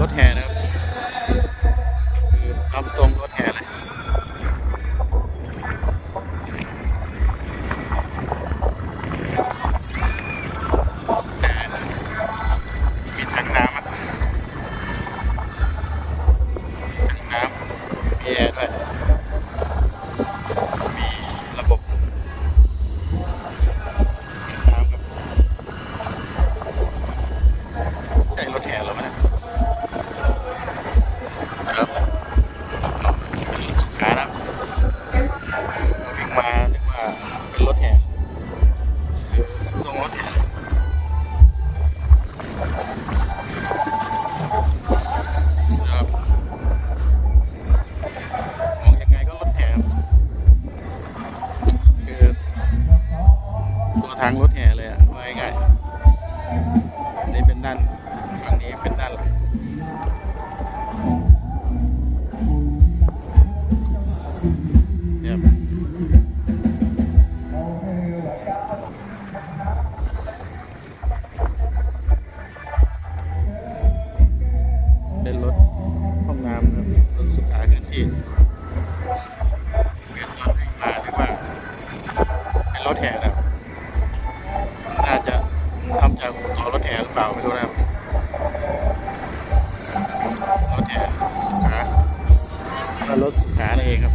รถแห่นะครับคือทำทรงรถแห่เลยางรถแห่เลยอะว่าง่ายๆอันนี้เป็นด้านฝั่งนี้เป็นด้านหลังเนี่ยครับเป็นรถห้องน้ำนะครับรถสุขาเคลื่อนที่เวียนรถวิ่งมาหรือว่าเป็นรถแห่นะ เปล่าไม่รู้นะรับรถแข่รถสุขานนั่นเองครับ